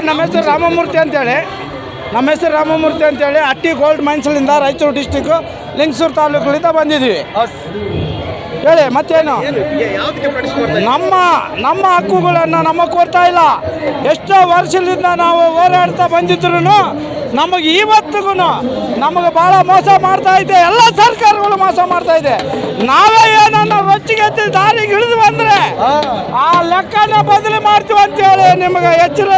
Sir, ನಮ್ಮ ಹೆಸರು ರಾಮಮೂರ್ತಿ ಅಂತೇಳಿ. ನಮ್ಮ ಹೆಸರು ರಾಮಮೂರ್ತಿ ಅಂತೇಳಿ. ಅಟ್ಟಿ ಗೋಲ್ಡ್ ಮೈನ್ಸ್ಲಿಂದ ರಾಯಚೂರು ಡಿಸ್ಟಿಕ್ಕು ಲಿಂಗಸೂರು ತಾಲೂಕಲ್ಲಿಂದ ಬಂದಿದ್ದೀವಿ ಹೇಳಿ, ಮತ್ತೇನು? ನಮ್ಮ ನಮ್ಮ ಹಕ್ಕುಗಳನ್ನು ನಮಗೆ ಕೊಡ್ತಾ ಇಲ್ಲ. ಎಷ್ಟೋ ವರ್ಷದಿಂದ ನಾವು ಹೋರಾಡ್ತಾ ಬಂದಿದ್ರು ನಮಗೆ ಇವತ್ತಿಗೂ ನಮಗೆ ಭಾಳ ಮೋಸ ಮಾಡ್ತಾ ಇದೆ ಎಲ್ಲ ಸರ್ಕಾರಗಳು ಮೋಸ ಮಾಡ್ತಾ ಇದೆ. ನಾವೇ ಏನನ್ನ ರೊಚ್ಚಿಗೆತ್ತಿ ದಾರಿಗೆ ಇಳಿದು ಬಂದ್ರೆ ಆ ಲೆಕ್ಕನ ಬದಲಿ ಮಾಡ್ತೀವಿ ಅಂತೇಳಿ ನಿಮಗೆ ಎಚ್ಚರ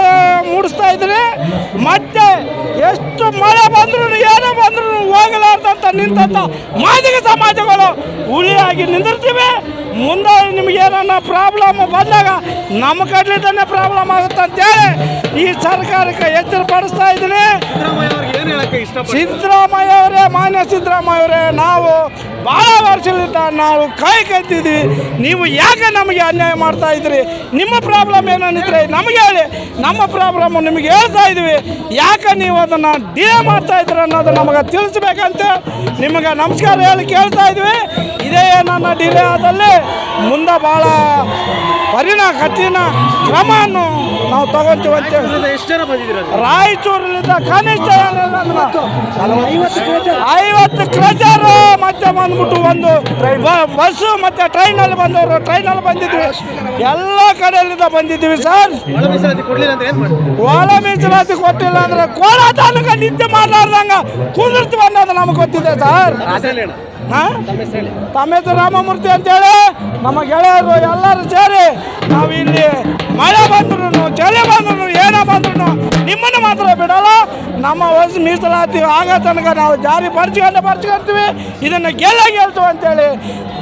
ಮೂಡಿಸ್ತಾ ಇದ್ರಿ ಮತ್ತೆ ಎಷ್ಟು ಮಳೆ ಬಂದ್ರು ಏನೇ ಬಂದ್ರು ಹೋಗಲಾರ್ದಂತ ನಿಂತಂತ ಮಾದಿಗ ಸಮಾಜಗಳು ಹುಲಿಯಾಗಿ ನಿಂದಿರ್ತೀವಿ. ಮುಂದೆ ನಿಮ್ಗೆ ಏನನ್ನ ಪ್ರಾಬ್ಲಮ್ ಬಂದಾಗ ನಮ್ಮ ಕಡ್ಲಿದ್ದಾನೆ ಪ್ರಾಬ್ಲಮ್ ಆಗುತ್ತೆ ಅಂತೇಳಿ ಈ ಸರ್ಕಾರಕ್ಕೆ ಎಚ್ಚರ ಪಡಿಸ್ತಾ ಇದ್ದೀನಿ. ಸಿದ್ದರಾಮಯ್ಯ ಅವರೇ ಮಾನ್ಯ ಸಿದ್ದರಾಮಯ್ಯ ಅವರೇ ನಾವು ಭಾಳ ವರ್ಷದಿಂದ ನಾವು ಕೈ ಕತ್ತಿದ್ವಿ. ನೀವು ಯಾಕೆ ನಮಗೆ ಅನ್ಯಾಯ ಮಾಡ್ತಾ ಇದ್ರಿ ನಿಮ್ಮ ಪ್ರಾಬ್ಲಮ್ ಏನೇನಿದ್ರೆ ನಮಗೆ ಹೇಳಿ. ನಮ್ಮ ಪ್ರಾಬ್ಲಮ್ ನಿಮಗೆ ಹೇಳ್ತಾ ಇದ್ವಿ. ಯಾಕೆ ನೀವು ಅದನ್ನು ಡಿಲೇ ಮಾಡ್ತಾ ಇದ್ರಿ ಅನ್ನೋದು ನಮಗೆ ತಿಳಿಸ್ಬೇಕಂತ. ನಿಮಗೆ ನಮಸ್ಕಾರ ಹೇಳಿ ಕೇಳ್ತಾ ಇದ್ವಿ. ಇದೇ ನನ್ನ ಡಿಲೇ ಆದಲ್ಲಿ ಮುಂದೆ ಭಾಳ ಪರಿಣಾಮ ಕಠಿಣ ಕ್ರಮವನ್ನು ನಾವು ತಗೊಳ್ತೀವಿ ನೀವು? ರಾಯಚೂರಿನಿಂದ ಕನಿಷ್ಠ ಐವತ್ತು ಕ್ರಜರ್. ಮತ್ತೆ ಬಂದ್ಬಿಟ್ಟು ಒಂದು ಬಸ್ಸು ಮತ್ತೆ ಟ್ರೈನಲ್ಲಿ ಬಂದವರು ಟ್ರೈನಲ್ಲಿ ಬಂದಿದ್ವಿ. ಎಲ್ಲ ಕಡೆಯಲ್ಲಿಂದ ಬಂದಿದ್ದೀವಿ ಸರ್. ಒಳ ಮೀಸಲಾತಿ ಕೊಟ್ಟಿಲ್ಲ ಅಂದ್ರೆ ಕೋಲ ತಾಲೂಕ ನಿತ್ಯ ಮಾಡ್ಲಾರ್ದಂಗ ಕುಂದಿರ್ತೀವಿ ಅನ್ನೋದು ನಮಗೆ ಗೊತ್ತಿದೆ ಸರ್. ಹಾ? ರಾಮಮೂರ್ತಿ ಅಂತೇಳಿ. ನಮ್ಮ ಗೆಳೆಯರು ಎಲ್ಲರೂ ಸೇರಿ ನಾವು ಇಲ್ಲಿ ಮಳೆ ಬಂದ್ರು ಚಳಿ ಬಂದ್ರು ಏನೇ ಬಂದ್ರು ನಮ್ಮ ವಯಸ್ಸು ಮೀಸಲಾತಿ ಆಗ ತನಕ ನಾವು ಜಾರಿ ಪರ್ಚ್ಕೊಂಡು ಪರ್ಚ್ಕೊಳ್ತೀವಿ ಇದನ್ನು ಗೆಲ್ಲ ಗೆಲ್ತು ಅಂತೇಳಿ.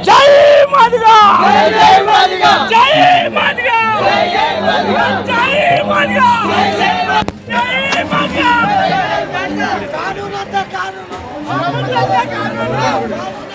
ಜೈ ಮಾದಿಗ! ಜೈ ಮಾದಿಗ! ಜೈ ಮಾದಿಗ! ಜೈ ಮಾದಿಗ! ಜೈ ಮಾದಿಗ! ಕಾನೂನು ಅಂತ ಕಾನೂನು ಕಾನೂನು. ಅಂತ ಕಾನೂನು.